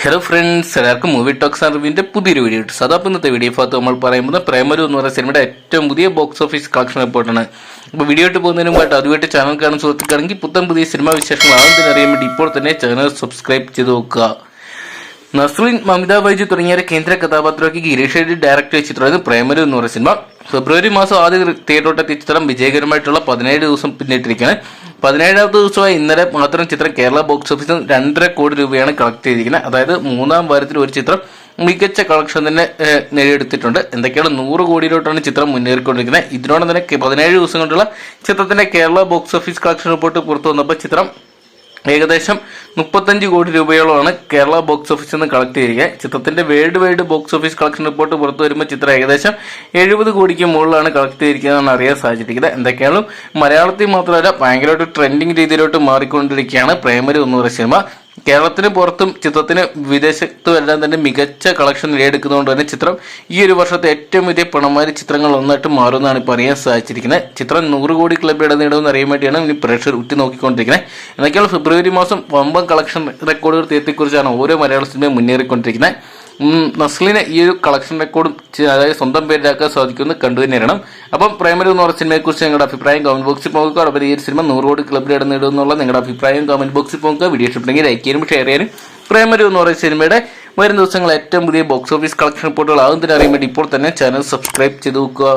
Hello friends എല്ലാവർക്കും movie talks അറിവിന്റെ പുതിയൊരു വീഡിയോ കിട്ടും സദാ ഇന്നത്തെ വീഡിയോ ഭാഗത്ത് നമ്മൾ പറയുന്നത് പ്രേമരു എന്ന് പറയുന്ന സിനിമയുടെ ഏറ്റവും പുതിയ ബോക്സ് ഓഫീസ് കളക്ഷൻ റിപ്പോർട്ടാണ് അപ്പോൾ വീഡിയോ ഇട്ട് പോകുന്നതിന് മുമ്പ് അതുമായിട്ട് ചാനൽ കാണുന്ന സുഹൃത്തുക്കാണെങ്കിൽ പുത്തൻ പുതിയ സിനിമാ വിശേഷങ്ങൾ ആദ്യം അറിയാൻ വേണ്ടി ഇപ്പോൾ തന്നെ ചാനൽ സബ്സ്ക്രൈബ് ചെയ്ത് നോക്കുക. നസ്രീൻ മമിത ബൈജു തുടങ്ങിയ കേന്ദ്ര കഥാപാത്രമാക്കി ഗിരീഷ് ഷെഡ്ഡി ഡയറക്ട് ചെയ്ത ചിത്രമായിരുന്നു പ്രേമരു എന്ന് പറയുന്ന സിനിമ ഫെബ്രുവരി മാസം ആദ്യ തിയേറ്ററോട്ടെത്തിയ ചിത്രം വിജയകരമായിട്ടുള്ള പതിനേഴ് ദിവസം പിന്നിട്ടിരിക്കുകയാണ്. പതിനേഴാമത്തെ ദിവസമായി ഇന്നലെ മാത്രം ചിത്രം കേരള ബോക്സ് ഓഫീസിൽ രണ്ടര കോടി രൂപയാണ് കളക്ട് ചെയ്തിരിക്കുന്നത്. അതായത് മൂന്നാം വാരത്തിൽ ഒരു ചിത്രം മികച്ച കളക്ഷൻ തന്നെ നേടിയെടുത്തിട്ടുണ്ട്. എന്തൊക്കെയാണ് നൂറ് കോടിയിലോട്ടാണ് ചിത്രം മുന്നേറിക്കൊണ്ടിരിക്കുന്നത്. ഇതിനോടൊപ്പം തന്നെ പതിനേഴ് ദിവസം കൊണ്ടുള്ള ചിത്രത്തിന്റെ Kerala box office collection report പുറത്തു വന്നപ്പോൾ ചിത്രം ഏകദേശം മുപ്പത്തഞ്ച് കോടി രൂപയോളമാണ് കേരള ബോക്സ് ഓഫീസിൽ നിന്ന് കളക്ട് ചെയ്തിരിക്കുക ചിത്രത്തിന്റെ world wide box office collection report പുറത്തു വരുമ്പോൾ ചിത്രം ഏകദേശം എഴുപത് കോടിക്ക് മുകളിലാണ് കളക്ട് ചെയ്തിരിക്കുന്നതെന്ന് അറിയാൻ സാധിച്ചിരിക്കുന്നത് എന്തൊക്കെയാണ് മലയാളത്തിൽ മാത്രമല്ല ഭയങ്കരമായിട്ട് ട്രെൻഡിങ് രീതിയിലോട്ട് മാറിക്കൊണ്ടിരിക്കുകയാണ് പ്രേമര് എന്ന് പറയുന്ന സിനിമ. കേരളത്തിന് പുറത്തും ചിത്രത്തിന് വിദേശത്തും എല്ലാം തന്നെ മികച്ച കളക്ഷൻ നേടിയെടുക്കുന്നതുകൊണ്ട് തന്നെ ചിത്രം ഈ ഒരു വർഷത്തെ ഏറ്റവും വലിയ പണമാരി ചിത്രങ്ങൾ ഒന്നായിട്ട് മാറുമെന്നാണ് ഇപ്പോൾ അറിയാൻ സാധിച്ചിരിക്കുന്നത്. ചിത്രം നൂറ് കോടി ക്ലബ് ഇടം നേടുമെന്ന് അറിയാൻ വേണ്ടിയാണ് ഇനി പ്രേക്ഷകർ ഉറ്റി നോക്കിക്കൊണ്ടിരിക്കുന്നത്. എന്നൊക്കെയുള്ള ഫെബ്രുവരി മാസം വമ്പൻ കളക്ഷൻ റെക്കോർഡുകൾ തീർത്തിക്കുറിച്ചാണ് ഓരോ മലയാള സിനിമയും മുന്നേറിക്കൊണ്ടിരിക്കുന്നത്. നസ്ലിന് ഈ ഒരു കളക്ഷൻ റെക്കോർഡും അതായത് സ്വന്തം പേരിലാക്കാൻ സാധിക്കുമെന്ന് കണ്ടു തന്നെയാണ് അപ്പം പ്രൈമറി എന്ന് പറഞ്ഞ സിനിമയെക്കുറിച്ച് നിങ്ങളുടെ അഭിപ്രായം കമന്റ് ബോക്സിൽ പോകുക അപ്പോൾ ഈ ഒരു സിനിമ നൂറ് കോടി ക്ലബിൽ ഇടം നേടുമെന്നുള്ള നിങ്ങളുടെ അഭിപ്രായം കമന്റ് ബോക്സിൽ പോകുക വീഡിയോ ഇഷ്ടപ്പെട്ടെങ്കിൽ ലൈക്ക് ചെയ്യാനും ഷെയർ ചെയ്യാനും. പ്രൈമറി എന്ന് പറയുന്ന സിനിമയുടെ വരും ദിവസങ്ങൾ ഏറ്റവും പുതിയ ബോക്സ് ഓഫീസ് കളക്ഷൻ റിപ്പോർട്ടുകൾ ആകുന്നതിനറിയാൻ വേണ്ടി ഇപ്പോൾ തന്നെ ചാനൽ സബ്സ്ക്രൈബ് ചെയ്ത് നോക്കുക.